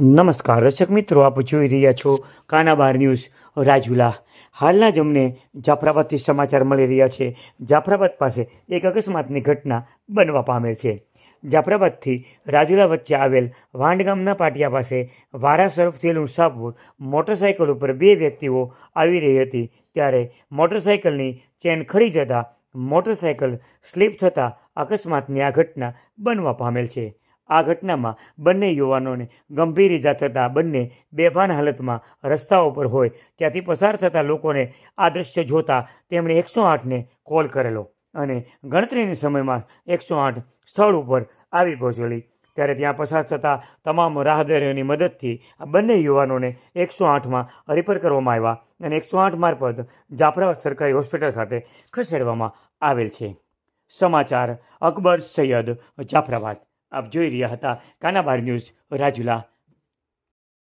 નમસ્કાર, દર્શક મિત્રો, આપ જોઈ રહ્યા છો કાનાબાર ન્યૂઝ રાજુલા. હાલના જ અમને જાફરાબાદથી સમાચાર મળી રહ્યા છે. જાફરાબાદ પાસે એક અકસ્માતની ઘટના બનવા પામેલ છે. જાફરાબાદથી રાજુલા વચ્ચે આવેલ વાંડ ગામના પાટિયા પાસે વારા થયેલું મુસાફર મોટરસાઇકલ ઉપર બે વ્યક્તિઓ આવી રહી હતી. ત્યારે મોટરસાઇકલની ચેન ખડી જતાં મોટરસાઇકલ સ્લીપ થતાં અકસ્માતની આ ઘટના બનવા પામેલ છે. આ ઘટનામાં બંને યુવાનોને ગંભીર ઇજા થતાં બંને બેભાન હાલતમાં રસ્તાઓ પર હોય ત્યાંથી પસાર થતા લોકોને આ દ્રશ્ય જોતા તેમણે એકસો આઠને કોલ કરેલો અને ગણતરીના સમયમાં એકસો આઠ સ્થળ ઉપર આવી પહોંચેલી. ત્યારે ત્યાં પસાર થતા તમામ રાહદારીઓની મદદથી આ બંને યુવાનોને એકસો આઠમાં રિપેર કરવામાં આવ્યા અને એકસો આઠ મારફત જાફરાબાદ સરકારી હોસ્પિટલ ખાતે ખસેડવામાં આવેલ છે. સમાચાર અકબર સૈયદ જાફરાબાદ. આપ જોઈ રહ્યા હતા. કાનાબાર ન્યૂઝ રાજુલા.